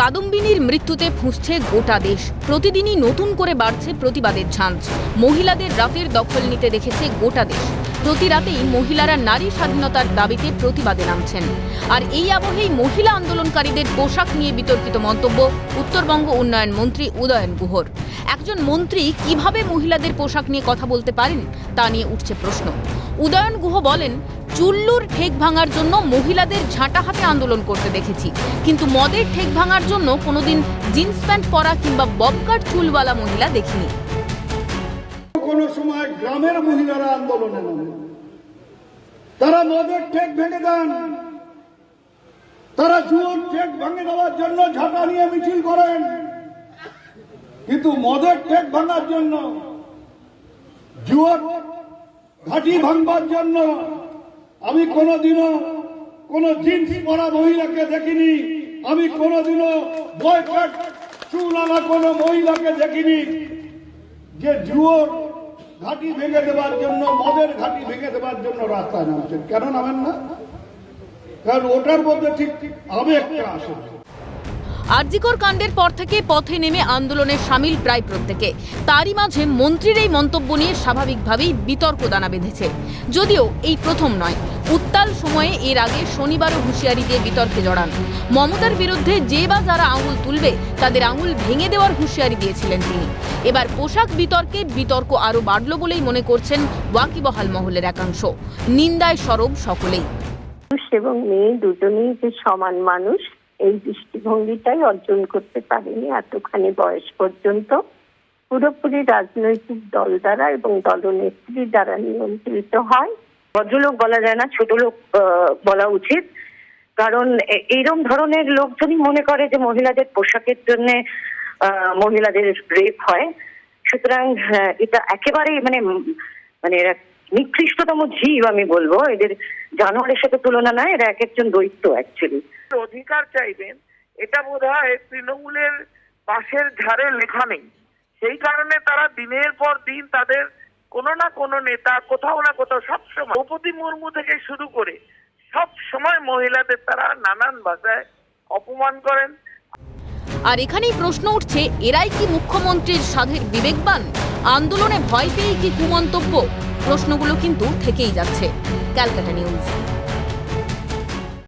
কাদম্বিনীর মৃত্যুতে ফুঁসছে গোটা দেশ। প্রতিদিনই নতুন করে বাড়ছে প্রতিবাদের ঝাঁঝ মহিলাদের রাতের দখল নিতে দেখেছে গোটা দেশ। প্রতি রাতেই মহিলারা নারী স্বাধীনতার দাবিতে প্রতিবাদে নামছেন। আর এই আবহেই মহিলা আন্দোলনকারীদের পোশাক নিয়ে বিতর্কিত মন্তব্য উত্তরবঙ্গ উন্নয়ন মন্ত্রী উদয়ন গুহর। একজন মন্ত্রী কীভাবে মহিলাদের পোশাক নিয়ে কথা বলতে পারেন, তা নিয়ে উঠছে প্রশ্ন। উদয়ন গুহ বলেন চুল্লুর ঠেক ভাঙার জন্য মহিলাদের ঝাঁটা হাতে আন্দোলন করতে দেখেছি। কিন্তু মদের ঠেক ভাঙার জন্য কোনোদিন জিন্স প্যান্ট পরা কিংবা ববকাট চুলওয়ালা মহিলা দেখিনি। কোনো সময় গ্রামের মহিলারা আন্দোলনে তারা মদের ঠেক ভেঙে দেন। তারা জুয়োর ঠেক ভেঙে দেওয়ার জন্য ঝাঁটা নিয়ে মিছিল করেন। কিন্তু মদের ঠেক ভাঙার জন্য, জুয়োর ঘাঁটি ভাঙবার জন্য আমি কোনোদিনও কোন জিন্স পরা মহিলাকে দেখিনি। আমি কোনোদিনও বয়কাট চুল আনা কোনো মহিলাকে দেখিনি। যে জুয়োর ঘাঁটি ভেঙে দেওয়ার জন্য, মদের ঘাঁটি ভেঙে দেওয়ার জন্য রাস্তায় নামছেন। কেন নামেন না? কারণ ওটার মধ্যে ঠিক ঠিক আবেগটা আসে আরজিকর কাণ্ডের পর থেকে পথে নেমে আন্দোলনে সামিল প্রায় প্রত্যেকে। তারই মাঝে মন্ত্রীর এই মন্তব্য নিয়ে স্বাভাবিকভাবেই বিতর্ক দানা বেঁধেছে। যদিও এই প্রথম নয়, উত্তাল সময়ে এর আগে শনিবারও হুঁশিয়ারি দিয়ে বিতর্কে জড়ান। মমতার বিরুদ্ধে যে বা যারা আঙুল তুলবে, তাদের আঙুল ভেঙে দেওয়ার হুঁশিয়ারি দিয়েছিলেন তিনি। এবার পোশাক বিতর্কে বিতর্ক আরও বাড়ল বলেই মনে করছেন ওয়াকিবহাল মহলের একাংশ। নিন্দায় সরব সকলেই। পুরুষ এবং মেয়ে দুজনেই যে সমান মানুষ এই দৃষ্টিভঙ্গিটাই অর্জন করতে পারেনি এতখানি বয়স পর্যন্ত। পুরোপুরি রাজনৈতিক দল দ্বারা এবং দলনেত্রী দ্বারা নিয়ন্ত্রিত হয়। ভদ্রলোক বলা যায় না, ছোট লোক বলা উচিত। কারণ এইরকম ধরনের লোকজনই মনে করে যে মহিলাদের পোশাকের জন্য মহিলাদের রেপ হয়। সুতরাং এটা একেবারেই মানে মানে নিকৃষ্টতম জীব আমি বলব। এদের জানোয়ারের সাথে তুলনা নয় এরা এক একজন দৈত্য অ্যাকচুয়ালি অধিকার চাইবেন এটা বোধ হয় তৃণমূলের পাশের ঝাড়ে লেখা নেই। সেই কারণে তারা দিনের পর দিন তাদের কোনো না কোনো নেতা কোথাও না কোথাও সবসময় দ্রৌপদী মুর্মু থেকে শুরু করে সব সময় মহিলাদের তারা নানান ভাষায় অপমান করেন। আর এখানেই প্রশ্ন উঠছে এরাই কি মুখ্যমন্ত্রীর সাধের বিবেকবান? আন্দোলনে ভয় পেয়েই কি কুমন্তব্য? প্রশ্নগুলো কিন্তু থেকেই যাচ্ছে। Calcutta news.